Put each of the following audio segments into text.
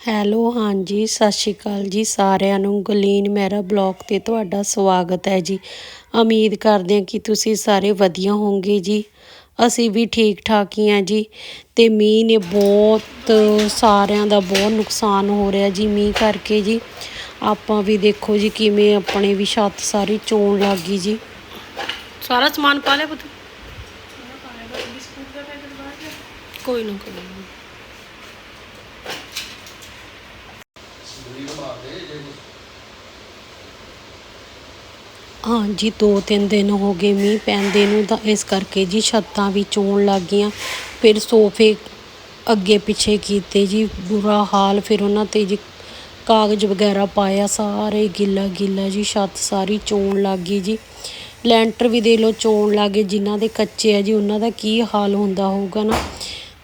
Hello ਹਾਂਜੀ ਸਤਿ ਸ਼੍ਰੀ ਅਕਾਲ ਜੀ ਸਾਰਿਆਂ ਨੂੰ। ਗਲੀਨ ਮਹਿਰਾ ਬਲੌਗ ਤੇ ਤੁਹਾਡਾ ਸਵਾਗਤ ਹੈ ਜੀ। ਉਮੀਦ ਕਰਦੇ ਹਾਂ ਕਿ ਤੁਸੀਂ ਸਾਰੇ ਵਧੀਆ ਹੋਵੋਗੇ ਜੀ। ਅਸੀਂ ਵੀ ਠੀਕ ਠਾਕ ਹੀ ਹਾਂ ਜੀ ਤੇ ਮੀਂਹ ਨੇ ਬਹੁਤ ਸਾਰਿਆਂ ਦਾ ਬਹੁਤ ਨੁਕਸਾਨ ਹੋ ਰਿਹਾ ਜੀ ਮੀਂਹ ਕਰਕੇ ਜੀ। ਆਪਾਂ ਵੀ ਦੇਖੋ ਜੀ ਕਿਵੇਂ ਆਪਣੇ ਵੀ ਛੱਤ ਸਾਰੀ ਚੋਣ ਲੱਗ ਗਈ ਜੀ। ਸਾਰਾ ਸਮਾਨ ਪਾ ਲਿਆ ਪੁੱਤ? ਕੋਈ ਨਾ ਕੋਈ ਨਾ ਹਾਂਜੀ ਦੋ ਤਿੰਨ ਦਿਨ ਹੋ ਗਏ ਮੀਂਹ ਪੈਂਦੇ ਨੂੰ ਤਾਂ ਇਸ ਕਰਕੇ ਜੀ ਛੱਤਾਂ ਵੀ ਚੋਣ ਲੱਗ ਗਈਆਂ। ਫਿਰ ਸੋਫੇ ਅੱਗੇ ਪਿੱਛੇ ਕੀਤੇ ਜੀ, ਬੁਰਾ ਹਾਲ। ਫਿਰ ਉਹਨਾਂ ਤੇ ਜੀ ਕਾਗਜ਼ ਵਗੈਰਾ ਪਾਇਆ, ਸਾਰੇ ਗਿੱਲਾ ਗਿੱਲਾ ਜੀ, ਛੱਤ ਸਾਰੀ ਚੋਣ ਲੱਗ ਗਈ ਜੀ। ਲੈਂਟਰ ਵੀ ਦੇ ਲੋ ਚੋਣ ਲੱਗੇ ਜਿਨ੍ਹਾਂ ਦੇ ਕੱਚੇ ਆ ਜੀ, ਉਹਨਾਂ ਦਾ ਕੀ ਹਾਲ ਹੁੰਦਾ ਹੋਊਗਾ ਨਾ।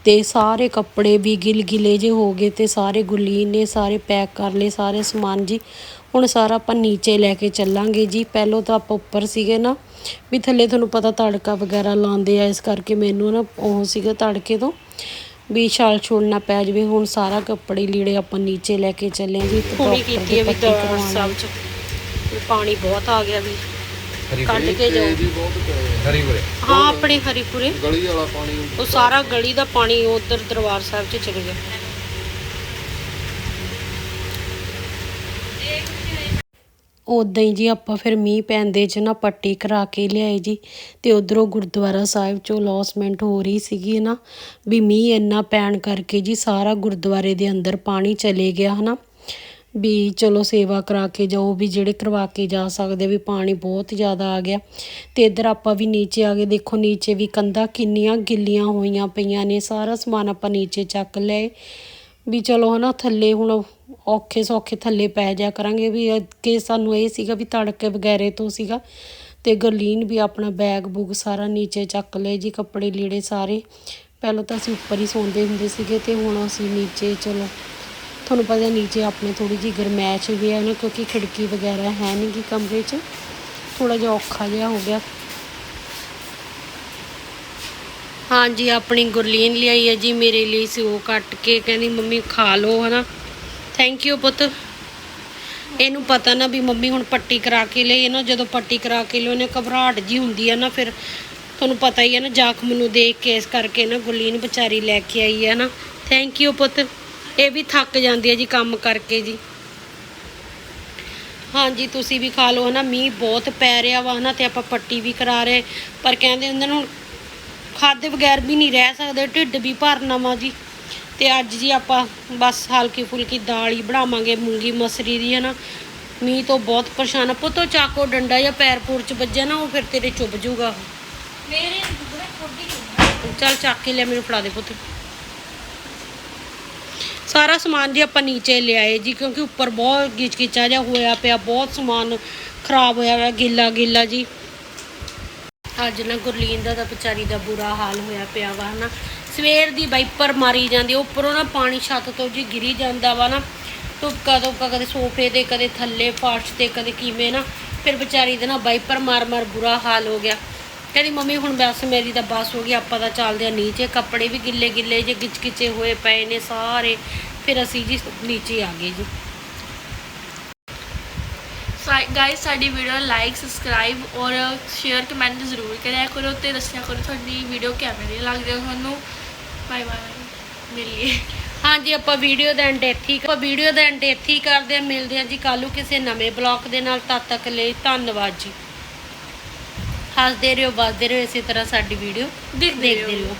ਤੇ ਸਾਰੇ ਕੱਪੜੇ ਵੀ ਗਿਲ ਗਿਲੇ ਜੇ ਹੋ ਗਏ ਤੇ ਸਾਰੇ ਗੁਲੀਨ ਨੇ ਸਾਰੇ ਪੈਕ ਕਰ ਲਏ ਸਾਰੇ ਸਮਾਨ ਜੀ। ਹੁਣ ਸਾਰਾ ਆਪਾਂ ਨੀਚੇ ਲੈ ਕੇ ਚੱਲਾਂਗੇ ਜੀ। ਪਹਿਲੋਂ ਤਾਂ ਆਪਾਂ ਉੱਪਰ ਸੀਗੇ ਨਾ ਵੀ ਥੱਲੇ ਤੁਹਾਨੂੰ ਪਤਾ ਤੜਕਾ ਵਗੈਰਾ ਲਾਉਂਦੇ ਆ ਇਸ ਕਰਕੇ ਮੈਨੂੰ ਨਾ ਉਹ ਸੀਗਾ ਤੜਕੇ ਤੋਂ ਵੀ ਛਾਲ ਛੋਲ ਨਾ ਪੈ ਜਾਵੇ। ਹੁਣ ਸਾਰਾ ਕੱਪੜੇ ਲੀੜੇ ਆਪਾਂ ਨੀਚੇ ਲੈ ਕੇ ਚੱਲੇ ਜੀ। ਪੂਰੀ ਕੀਤੀ ਹੈ ਵੀ ਸਭ ਚ ਵੀ ਪਾਣੀ ਬਹੁਤ ਆ ਗਿਆ ਵੀ। ਕੱਢ ਕੇ ਜਾਓ। ਹਰੀ ਬਰੇ ਹਾਂ ਆਪਣੇ ਹਰੀਪੁਰੇ ਗਲੀ ਵਾਲਾ ਪਾਣੀ ਉਹ ਸਾਰਾ ਗਲੀ ਦਾ ਪਾਣੀ ਉਧਰ ਦਰਬਾਰ ਸਾਹਿਬ ਚ ਚਲੇ ਗਿਆ। ਉਦਾਂ ਹੀ ਜੀ ਆਪਾਂ ਫਿਰ ਮੀਂਹ ਪੈਂਦੇ ਚ ਨਾ ਪੱਟੀ ਕਰਾ ਕੇ ਲਿਆਏ ਜੀ ਤੇ ਉਧਰੋਂ ਗੁਰਦੁਆਰਾ ਸਾਹਿਬ ਚੋਂ ਲੌਸਮੈਂਟ ਹੋ ਰਹੀ ਸੀਗੀ ਨਾ ਵੀ ਮੀਂਹ ਇੰਨਾ ਪੈਣ ਕਰਕੇ ਜੀ ਸਾਰਾ ਗੁਰਦੁਆਰੇ ਦੇ ਅੰਦਰ ਪਾਣੀ ਚਲੇ ਗਿਆ ਹਨਾ। ਵੀ ਚਲੋ ਸੇਵਾ ਕਰਾ ਕੇ ਜਾਓ, ਵੀ ਜਿਹੜੇ ਕਰਵਾ ਕੇ ਜਾ ਸਕਦੇ, ਵੀ ਪਾਣੀ ਬਹੁਤ ਜ਼ਿਆਦਾ ਆ ਗਿਆ। ਤੇ ਇੱਧਰ ਆਪਾਂ ਵੀ ਨੀਚੇ ਆ ਗਏ। ਦੇਖੋ ਨੀਚੇ ਵੀ ਕੰਧਾਂ ਕਿੰਨੀਆਂ ਗਿੱਲੀਆਂ ਹੋਈਆਂ ਪਈਆਂ ਨੇ। ਸਾਰਾ ਸਮਾਨ ਆਪਾਂ ਨੀਚੇ ਚੱਕ ਲਏ। ਵੀ ਚਲੋ ਹਨਾ, ਥੱਲੇ ਹੁਣ ਔਖੇ ਸੌਖੇ ਥੱਲੇ ਪੈ ਜਾ ਕਰਾਂਗੇ। ਵੀ ਕਿ ਸਾਨੂੰ ਇਹ ਸੀਗਾ ਵੀ ਤੜਕੇ ਵਗੈਰੇ ਤੋਂ ਸੀਗਾ। ਤੇ ਗਰਲੀਨ ਵੀ ਆਪਣਾ ਬੈਗ ਬੁੱਗ ਸਾਰਾ ਨੀਚੇ ਚੱਕ ਲਏ ਜੀ, ਕੱਪੜੇ ਲੀੜੇ ਸਾਰੇ। ਪਹਿਲਾਂ ਤਾਂ ਅਸੀਂ ਉੱਪਰ ਹੀ ਸੌਂਦੇ ਹੁੰਦੇ ਸੀਗੇ ਤੇ ਹੁਣ ਅਸੀਂ ਨੀਚੇ, ਚਲੋ ਤੁਹਾਨੂੰ ਪਤਾ ਨੀਚੇ ਆਪਣੇ ਥੋੜੀ ਜੀ ਗਰਮੈਸ਼ ਵੀ ਹੈ ਨਾ, ਕਿਉਂਕਿ ਖਿੜਕੀ ਵਗੈਰਾ ਹੈ ਨਹੀਂ ਗੀ ਕਮਰੇ 'ਚ ਥੋੜਾ ਜਿਹਾ ਔਖਾ ਜਿਹਾ ਹੋ ਗਿਆ। ਹਾਂਜੀ, ਆਪਣੀ ਗੁਰਲੀਨ ਲਿਆਈ ਹੈ ਜੀ, ਮੇਰੇ ਲਈ ਸਿਓ ਕੱਟ ਕੇ, ਕਹਿੰਦੀ ਮੰਮੀ ਖਾ ਲਓ, ਹਨਾ। ਥੈਂਕ ਯੂ ਪੁੱਤ। ਇਹਨੂੰ ਪਤਾ ਨਾ ਵੀ ਮੰਮੀ ਹੁਣ ਪੱਟੀ ਕਰਾ ਕੇ ਲਈ ਨਾ ਜਦੋਂ ਪੱਟੀ ਕਰਾ ਕੇ ਲਈ, ਉਹਨੇ ਘਬਰਾਹਟ ਜੀ ਹੁੰਦੀ ਹੈ ਨਾ, ਫਿਰ ਤੁਹਾਨੂੰ ਪਤਾ ਹੀ ਹੈ ਨਾ, ਜਾਖਮ ਨੂੰ ਦੇਖ ਕੇ ਇਸ ਕਰਕੇ ਨਾ ਗੁਰਲੀਨ ਵਿਚਾਰੀ ਲੈ ਕੇ ਆਈ ਹੈ ਨਾ। ਥੈਂਕ ਯੂ ਪੁੱਤ। ਇਹ ਵੀ ਥੱਕ ਜਾਂਦੀ ਹੈ ਜੀ ਕੰਮ ਕਰਕੇ ਜੀ। ਹਾਂਜੀ ਤੁਸੀਂ ਵੀ ਖਾ ਲਓ ਹਨਾ ਮੀਂਹ ਬਹੁਤ ਪੈ ਰਿਹਾ ਵਾ ਹਨਾ ਤੇ ਆਪਾਂ ਪੱਟੀ ਵੀ ਕਰਾ ਰਹੇ। ਪਰ ਕਹਿੰਦੇ ਹੁੰਦੇ ਨੇ ਖਾਦੇ ਬਗੈਰ ਵੀ ਨਹੀਂ ਰਹਿ ਸਕਦੇ ਢਿੱਡ ਵੀ ਭਰਨਾ ਵਾ ਜੀ। ਤੇ ਅੱਜ ਜੀ ਆਪਾਂ ਬਸ ਹਲਕੀ ਫੁਲਕੀ ਦਾਲ ਹੀ ਬਣਾਵਾਂਗੇ ਮੂੰਗੀ ਮਸਰੀ ਦੀ ਹਨਾ। ਮੀਂਹ ਤੋਂ ਬਹੁਤ ਪਰੇਸ਼ਾਨ ਆ। ਪੁੱਤੋ ਚਾਕੋ ਡੰਡਾ ਜਾਂ ਪੈਰ ਪੂਰ ਚ ਵੱਜਿਆ ਨਾ ਉਹ ਫਿਰ ਤੇਰੇ ਚੁੱਭ ਜੂਗਾ। ਮੇਰੇ ਚੱਲ ਚੱਕ ਕੇ ਲੈ ਮੈਨੂੰ ਫੜਾ ਦੇ ਪੁੱਤ। ਸਾਰਾ ਸਮਾਨ ਜੀ ਆਪਾਂ ਨੀਚੇ ਲਿਆਏ ਜੀ, ਕਿਉਂਕਿ ਉੱਪਰ ਬਹੁਤ ਗਿਚਗਿਚਾ ਜਿਹਾ ਹੋਇਆ ਪਿਆ, ਬਹੁਤ ਸਮਾਨ ਖਰਾਬ ਹੋਇਆ ਹੋਇਆ, ਗਿੱਲਾ ਗਿੱਲਾ ਜੀ। ਅੱਜ ਨਾ ਗੁਰਲੀਨ ਦਾ ਤਾਂ ਵਿਚਾਰੀ ਦਾ ਬੁਰਾ ਹਾਲ ਹੋਇਆ ਪਿਆ ਵਾ, ਹਨਾ। ਸਵੇਰ ਦੀ ਵਾਈਪਰ ਮਾਰੀ ਜਾਂਦੀ, ਉੱਪਰੋਂ ਨਾ ਪਾਣੀ ਛੱਤ ਤੋਂ ਜੀ ਗਿਰੀ ਜਾਂਦਾ ਵਾ ਨਾ, ਤੁਪਕਾ ਤੁਪਕਾ ਕਦੇ ਸੋਫੇ ਦੇ, ਕਦੇ ਥੱਲੇ ਫਰਸ਼ ਤੇ, ਕਦੇ ਕਿਵੇਂ ਨਾ, ਫਿਰ ਵਿਚਾਰੀ ਦਾ ਨਾ ਵਾਈਪਰ ਮਾਰ ਮਾਰ ਬੁਰਾ ਹਾਲ ਹੋ ਗਿਆ। ਕਹਿੰਦੀ ਮੰਮੀ ਹੁਣ ਬਸ ਮੇਰੀ ਤਾਂ ਬਸ ਹੋ ਗਈ ਆਪਾਂ ਤਾਂ ਚੱਲਦੇ ਆ ਨੀਚੇ ਕੱਪੜੇ ਵੀ ਗਿੱਲੇ ਗਿੱਲੇ ਜੇ ਗਿਚਗਿਚੇ ਹੋਏ ਪਏ ਨੇ ਸਾਰੇ ਫਿਰ ਅਸੀਂ ਜੀ ਨੀਚੇ ਆ ਗਏ ਜੀ। ਗਾਇਸ ਸਾਡੀ ਵੀਡੀਓ ਲਾਈਕ ਸਬਸਕ੍ਰਾਈਬ ਔਰ ਸ਼ੇਅਰ ਕਮੈਂਟ ਜ਼ਰੂਰ ਕਰਿਆ ਕਰੋ ਤੇ ਦੱਸਿਆ ਕਰੋ ਤੁਹਾਡੀ ਵੀਡੀਓ ਕਿਵੇਂ ਦੀ ਲੱਗਦੀ ਹੈ ਤੁਹਾਨੂੰ। ਬਾਏ ਬਾਏ ਮਿਲੀਏ। ਹਾਂਜੀ ਆਪਾਂ ਵੀਡੀਓ ਦਾ ਐਂਡ ਇੱਥੇ ਹੀ ਆਪਾਂ ਵੀਡੀਓ ਦਾ ਐਂਡ ਇੱਥੇ ਹੀ ਕਰਦੇ ਆ ਮਿਲਦੇ ਆ ਜੀ ਕੱਲ੍ਹ ਨੂੰ ਕਿਸੇ ਨਵੇਂ ਬਲੌਗ ਦੇ ਨਾਲ। ਤਦ ਤੱਕ ਲਈ ਧੰਨਵਾਦ ਜੀ। ਹੱਸਦੇ ਰਹੋ ਵੱਸਦੇ ਰਹੋ ਇਸੇ ਤਰ੍ਹਾਂ ਸਾਡੀ ਵੀਡੀਓ ਦੇਖਦੇ। ਰਹੋ